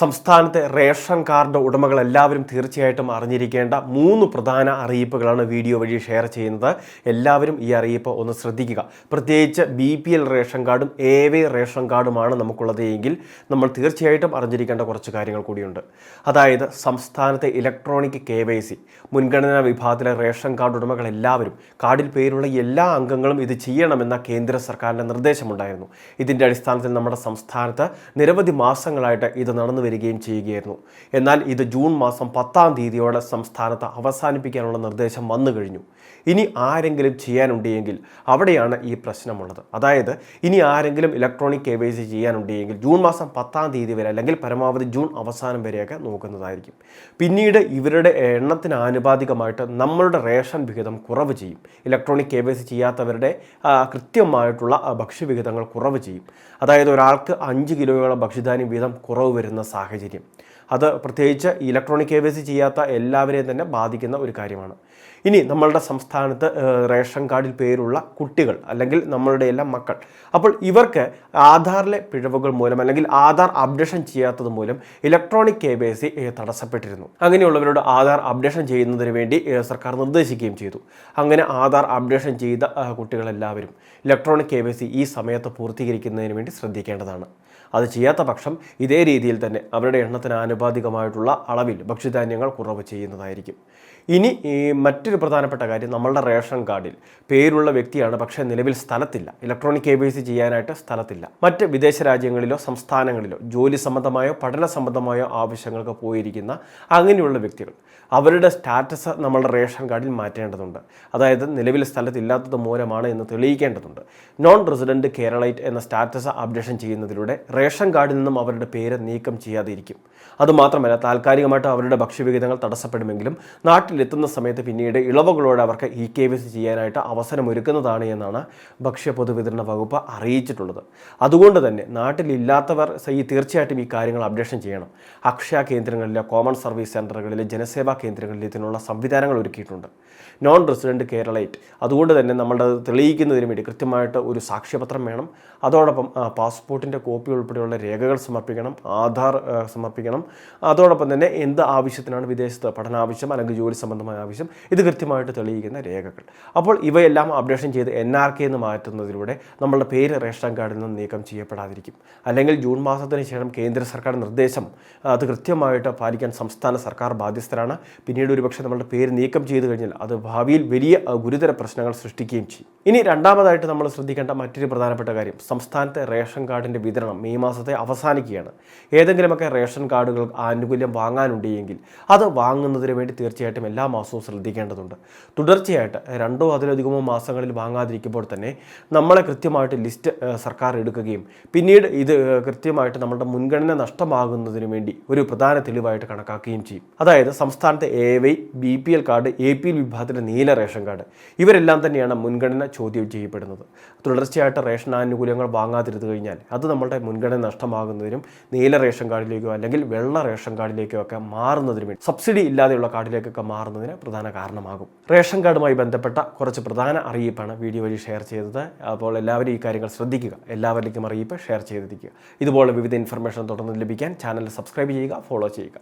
സംസ്ഥാനത്തെ ration card ഉടമകൾ എല്ലാവരും തീർച്ചയായിട്ടും അറിഞ്ഞിരിക്കേണ്ട മൂന്ന് പ്രധാന അറിയിപ്പുകളാണ് വീഡിയോ വഴി ഷെയർ ചെയ്യുന്നത്. എല്ലാവരും ഈ അറിയിപ്പ് ഒന്ന് ശ്രദ്ധിക്കുക. പ്രത്യേകിച്ച് ബി പി എൽ റേഷൻ കാർഡും എ വൈ റേഷൻ കാർഡുമാണ് നമുക്കുള്ളത് എങ്കിൽ നമ്മൾ തീർച്ചയായിട്ടും അറിഞ്ഞിരിക്കേണ്ട കുറച്ച് കാര്യങ്ങൾ കൂടിയുണ്ട്. അതായത് സംസ്ഥാനത്തെ ഇലക്ട്രോണിക് കെ വൈ സി മുൻഗണനാ വിഭാഗത്തിലെ റേഷൻ കാർഡ് ഉടമകൾ എല്ലാവരും കാർഡിൽ പേരുള്ള എല്ലാ അംഗങ്ങളും ഇത് ചെയ്യണമെന്ന കേന്ദ്ര സർക്കാരിന്റെ നിർദ്ദേശമുണ്ടായിരുന്നു. ഇതിന്റെ അടിസ്ഥാനത്തിൽ നമ്മുടെ സംസ്ഥാനത്ത് നിരവധി മാസങ്ങളായിട്ട് ഇത് നടന്നു വരികയും ചെയ്യുകയായിരുന്നു. എന്നാൽ ഇത് ജൂൺ മാസം പത്താം തീയതിയോടെ സംസ്ഥാനത്ത് അവസാനിപ്പിക്കാനുള്ള നിർദ്ദേശം വന്നു കഴിഞ്ഞു. ഇനി ആരെങ്കിലും ചെയ്യാനുണ്ടെങ്കിൽ അവിടെയാണ് ഈ പ്രശ്നമുള്ളത്. അതായത് ഇനി ആരെങ്കിലും ഇലക്ട്രോണിക് കെ വൈ സി ചെയ്യാനുണ്ടെങ്കിൽ ജൂൺ മാസം പത്താം തീയതി വരെ അല്ലെങ്കിൽ പരമാവധി ജൂൺ അവസാനം വരെയൊക്കെ നോക്കുന്നതായിരിക്കും. പിന്നീട് ഇവരുടെ എണ്ണത്തിന് ആനുപാതികമായിട്ട് നമ്മളുടെ റേഷൻ വിഹിതം കുറവ് ചെയ്യും. ഇലക്ട്രോണിക് കെ വൈ സി ചെയ്യാത്തവരുടെ കൃത്യമായിട്ടുള്ള ഭക്ഷ്യവിഹിതങ്ങൾ കുറവ് ചെയ്യും. അതായത് ഒരാൾക്ക് അഞ്ച് കിലോയോളം ഭക്ഷ്യധാന്യം വീതം കുറവ് വരുന്ന സാഹചര്യം 打开这点。അത് പ്രത്യേകിച്ച് ഇലക്ട്രോണിക് കെ വൈ സി ചെയ്യാത്ത എല്ലാവരെയും തന്നെ ബാധിക്കുന്ന ഒരു കാര്യമാണ്. ഇനി നമ്മളുടെ സംസ്ഥാനത്ത് റേഷൻ കാർഡിൽ പേരുള്ള കുട്ടികൾ അല്ലെങ്കിൽ നമ്മളുടെ എല്ലാം മക്കൾ. അപ്പോൾ ഇവർക്ക് ആധാറിലെ പിഴവുകൾ മൂലം അല്ലെങ്കിൽ ആധാർ അപ്ഡേഷൻ ചെയ്യാത്തത് മൂലം ഇലക്ട്രോണിക് കെ വൈ സി തടസ്സപ്പെട്ടിരുന്നു. അങ്ങനെയുള്ളവരോട് ആധാർ അപ്ഡേഷൻ ചെയ്യുന്നതിന് വേണ്ടി സർക്കാർ നിർദ്ദേശിക്കുകയും ചെയ്തു. അങ്ങനെ ആധാർ അപ്ഡേഷൻ ചെയ്ത കുട്ടികളെല്ലാവരും ഇലക്ട്രോണിക് കെ വൈ സി ഈ സമയത്ത് പൂർത്തീകരിക്കുന്നതിന് വേണ്ടി ശ്രദ്ധിക്കേണ്ടതാണ്. അത് ചെയ്യാത്ത പക്ഷം ഇതേ രീതിയിൽ തന്നെ അവരുടെ എണ്ണത്തിന് ആനുപാതികമായിട്ടുള്ള അളവിൽ ഭക്ഷ്യധാന്യങ്ങൾ കുറവ് ചെയ്യുന്നതായിരിക്കും. ഇനി മറ്റൊരു പ്രധാനപ്പെട്ട കാര്യം നമ്മളുടെ റേഷൻ കാർഡിൽ പേരുള്ള വ്യക്തിയാണ് പക്ഷേ നിലവിൽ സ്ഥലത്തില്ല. ഇലക്ട്രോണിക് കെ ചെയ്യാനായിട്ട് സ്ഥലത്തില്ല. മറ്റ് വിദേശ രാജ്യങ്ങളിലോ സംസ്ഥാനങ്ങളിലോ ജോലി സംബന്ധമായോ പഠന സംബന്ധമായോ ആവശ്യങ്ങൾക്ക് പോയിരിക്കുന്ന അങ്ങനെയുള്ള വ്യക്തികൾ അവരുടെ സ്റ്റാറ്റസ് നമ്മളുടെ റേഷൻ കാർഡിൽ മാറ്റേണ്ടതുണ്ട്. അതായത് നിലവിൽ സ്ഥലത്തില്ലാത്തത് മൂലമാണ് എന്ന് തെളിയിക്കേണ്ടതുണ്ട്. നോൺ റെസിഡന്റ് കേരളൈറ്റ് എന്ന സ്റ്റാറ്റസ് അപ്ഡേഷൻ ചെയ്യുന്നതിലൂടെ റേഷൻ കാർഡിൽ നിന്നും അവരുടെ പേര് നീക്കം ചെയ്യാതിരിക്കും. അതുമാത്രമല്ല താൽക്കാലികമായിട്ട് അവരുടെ ഭക്ഷ്യവിഹിതങ്ങൾ തടസ്സപ്പെടുമെങ്കിലും നാട്ടിലെത്തുന്ന സമയത്ത് പിന്നീട് ഇളവുകളോടെ അവർക്ക് ഇ കെ വി സി ചെയ്യാനായിട്ട് അവസരമൊരുക്കുന്നതാണ് എന്നാണ് ഭക്ഷ്യ പൊതുവിതരണ വകുപ്പ് അറിയിച്ചിട്ടുള്ളത്. അതുകൊണ്ട് തന്നെ നാട്ടിലില്ലാത്തവർ ഈ തീർച്ചയായിട്ടും ഈ കാര്യങ്ങൾ അപ്ഡേഷൻ ചെയ്യണം. അക്ഷയ കേന്ദ്രങ്ങളിലെ കോമൺ സർവീസ് സെന്ററുകളിലെ ജനസേവാ കേന്ദ്രങ്ങളിൽ ഇതിനുള്ള സംവിധാനങ്ങൾ ഒരുക്കിയിട്ടുണ്ട്. നോൺ റെസിഡന്റ് കേരളൈറ്റ് അതുകൊണ്ട് തന്നെ നമ്മളുടെ അത് തെളിയിക്കുന്നതിന് വേണ്ടി കൃത്യമായിട്ട് ഒരു സാക്ഷ്യപത്രം വേണം. അതോടൊപ്പം പാസ്പോർട്ടിന്റെ കോപ്പി ഉൾപ്പെടെയുള്ള രേഖകൾ സമർപ്പിക്കണം ആധാർ സമർപ്പിക്കണം. അതോടൊപ്പം തന്നെ എന്ത് ആവശ്യത്തിനാണ് വിദേശത്ത് പഠനാവശ്യം അല്ലെങ്കിൽ ജോലി സംബന്ധമായ ആവശ്യം ഇത് കൃത്യമായിട്ട് തെളിയിക്കുന്ന രേഖകൾ. അപ്പോൾ ഇവയെല്ലാം അപ്ഡേഷൻ ചെയ്ത് എൻ ആർ കെ എന്ന് മാറ്റുന്നതിലൂടെ നമ്മളുടെ പേര് റേഷൻ കാർഡിൽ നിന്ന് നീക്കം ചെയ്യപ്പെടാതിരിക്കും. അല്ലെങ്കിൽ ജൂൺ മാസത്തിന് ശേഷം കേന്ദ്ര സർക്കാർ നിർദ്ദേശം അത് കൃത്യമായിട്ട് പാലിക്കാൻ സംസ്ഥാന സർക്കാർ ബാധ്യസ്ഥരാണ്. പിന്നീട് ഒരുപക്ഷെ നമ്മളുടെ പേര് നീക്കം ചെയ്തു കഴിഞ്ഞാൽ അത് ഭാവിയിൽ വലിയ ഗുരുതര പ്രശ്നങ്ങൾ സൃഷ്ടിക്കുകയും ചെയ്യും. ഇനി രണ്ടാമതായിട്ട് നമ്മൾ ശ്രദ്ധിക്കേണ്ട മറ്റൊരു പ്രധാനപ്പെട്ട കാര്യം സംസ്ഥാനത്തെ റേഷൻ കാർഡിന്റെ വിതരണം മെയ് മാസത്തെ അവസാനിക്കുകയാണ്. ഏതെങ്കിലുമൊക്കെ റേഷൻ കാർഡുകൾ ആനുകൂല്യം വാങ്ങാനുണ്ടെങ്കിൽ അത് വാങ്ങുന്നതിന് വേണ്ടി തീർച്ചയായിട്ടും എല്ലാ മാസവും ശ്രദ്ധിക്കേണ്ടതുണ്ട്. തുടർച്ചയായിട്ട് രണ്ടോ അതിലധികമോ മാസങ്ങളിൽ വാങ്ങാതിരിക്കുമ്പോൾ തന്നെ നമ്മളെ കൃത്യമായിട്ട് ലിസ്റ്റ് സർക്കാർ എടുക്കുകയും പിന്നീട് ഇത് കൃത്യമായിട്ട് നമ്മുടെ മുൻഗണന നഷ്ടമാകുന്നതിന് വേണ്ടി ഒരു പ്രധാന തെളിവായിട്ട് കണക്കാക്കുകയും ചെയ്യും. അതായത് സംസ്ഥാനത്തെ A Y B P L card A P L വിഭാഗത്തിലെ നീല റേഷൻ കാർഡ് ഇവരെല്ലാം തന്നെയാണ് മുൻഗണന ചോദ്യം ചെയ്യപ്പെടുന്നത്. തുടർച്ചയായിട്ട് റേഷൻ ആനുകൂല്യങ്ങൾ വാങ്ങാതിരുന്നു കഴിഞ്ഞാൽ അത് നമ്മളുടെ മുൻഗണന നഷ്ടമാകുന്നതിനും നീല റേഷൻ കാർഡിലേക്കോ അല്ലെങ്കിൽ വെള്ള റേഷൻ കാർഡിലേക്കൊക്കെ മാറുന്നതിന് വേണ്ടി സബ്സിഡി ഇല്ലാതെയുള്ള കാർഡിലേക്കൊക്കെ മാറുന്നതിന് പ്രധാന കാരണമാകും. റേഷൻ കാർഡുമായി ബന്ധപ്പെട്ട കുറച്ച് പ്രധാന അറിയിപ്പാണ് വീഡിയോ വഴി ഷെയർ ചെയ്തത്. അപ്പോൾ എല്ലാവരും ഈ കാര്യങ്ങൾ ശ്രദ്ധിക്കുക. എല്ലാവരിലേക്കും അറിയിപ്പ് ഷെയർ ചെയ്തിരിക്കുക. ഇതുപോലെ വിവിധ ഇൻഫർമേഷൻ തുടർന്ന് ലഭിക്കാൻ ചാനൽ സബ്സ്ക്രൈബ് ചെയ്യുക ഫോളോ ചെയ്യുക.